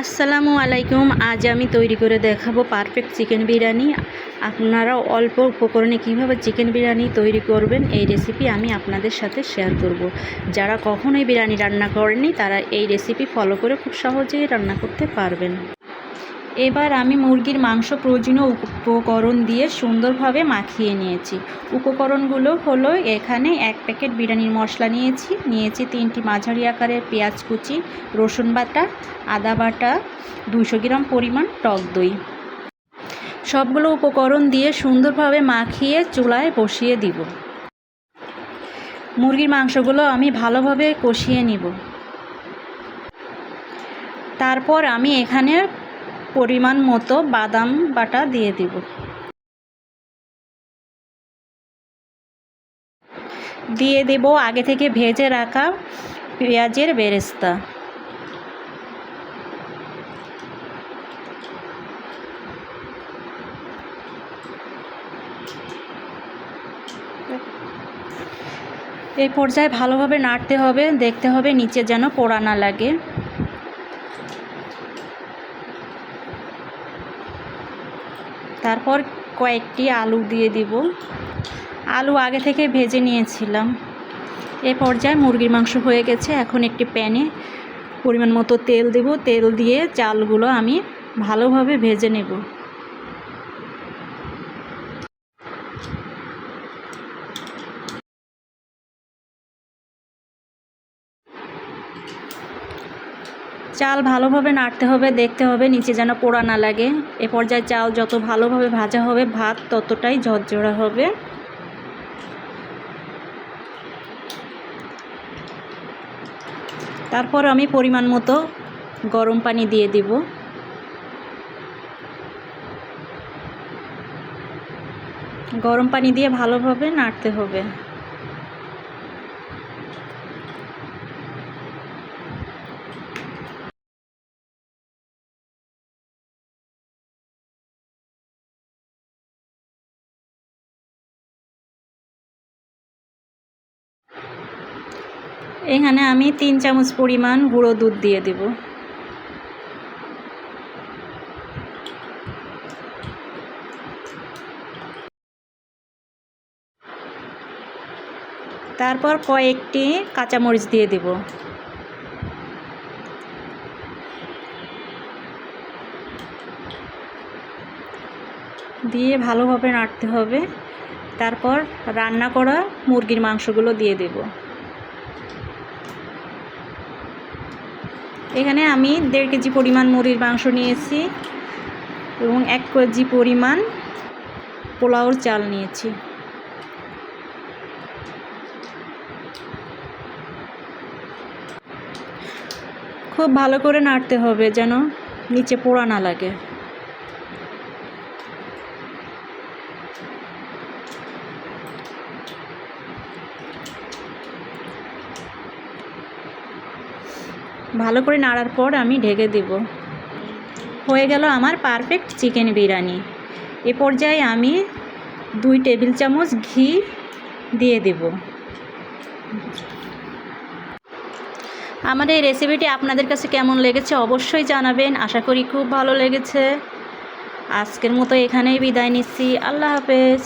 আসসালামু আলাইকুম। আজ আমি তৈরি করে দেখাবো পারফেক্ট চিকেন বিরিয়ানি। আপনারা অল্প উপকরণে কীভাবে চিকেন বিরিয়ানি তৈরি করবেন এই রেসিপি আমি আপনাদের সাথে শেয়ার করব। যারা কখনোই বিরিয়ানি রান্না করেনি তারা এই রেসিপি ফলো করে খুব সহজেই রান্না করতে পারবেন। এবার আমি মুরগির মাংস প্রয়োজনীয় উপকরণ দিয়ে সুন্দরভাবে মাখিয়ে নিয়েছি। উপকরণগুলো হলো এখানে এক প্যাকেট বিরিয়ানির মশলা নিয়েছি। নিয়েছি তিনটি মাঝারি আকারের পেঁয়াজ কুচি, রসুন বাটা, আদা বাটা দুশো গ্রাম পরিমাণ টক দই। সবগুলো উপকরণ দিয়ে সুন্দরভাবে মাখিয়ে চুলায় বসিয়ে দিব। মুরগির মাংসগুলো আমি ভালোভাবে কষিয়ে নিব। তারপর আমি এখানে পরিমাণ মতো বাদাম বাটা দিয়ে দিব। দিয়ে দেব আগে থেকে ভেজে রাখা পেঁয়াজের বেরেস্তা। এই পর্যায়ে ভালোভাবে নাড়তে হবে, দেখতে হবে নিচে যেন পোড়া না লাগে। তারপর কয়েকটি আলু দিয়ে দিব। আলু আগে থেকে ভেজে নিয়েছিলাম। এ পর্যায়ে মুরগির মাংস হয়ে গেছে। এখন একটি প্যানে পরিমাণ মতো তেল দেব। তেল দিয়ে চালগুলো আমি ভালোভাবে ভেজে নেব। চাল ভালোভাবে নাড়তে হবে, দেখতে হবে, নিচে যেন পোড়া না লাগে। এ পর্যায়ে চাল যত ভালোভাবে ভাজা হবে, ভাত ততটাই ঝরঝরা হবে। তারপর আমি পরিমাণ মতো গরম পানি দিয়ে দিব। গরম পানি দিয়ে ভালোভাবে নাড়তে হবে। এখানে আমি তিন চামচ পরিমাণ গুঁড়ো দুধ দিয়ে দেব। তারপর কয়েকটি কাঁচামরিচ দিয়ে দেব। দিয়ে ভালোভাবে নাড়তে হবে। তারপর রান্না করা মুরগির মাংসগুলো দিয়ে দেব। এখানে আমি দেড় কেজি পরিমাণ মুরগির মাংস নিয়েছি এবং এক কেজি পরিমাণ পোলাওর চাল নিয়েছি। খুব ভালো করে নাড়তে হবে যেন নিচে পোড়া না লাগে। ভালো করে নাড়ার পর আমি ঢেকে দেব। হয়ে গেল আমার পারফেক্ট চিকেন বিরিয়ানি। এ পর্যায়ে আমি দুই টেবিল চামচ ঘি দিয়ে দেব। আমার এই রেসিপিটি আপনাদের কাছে কেমন লেগেছে অবশ্যই জানাবেন। আশা করি খুব ভালো লেগেছে। আজকের মতো এখানেই বিদায় নিচ্ছি। আল্লাহ হাফেজ।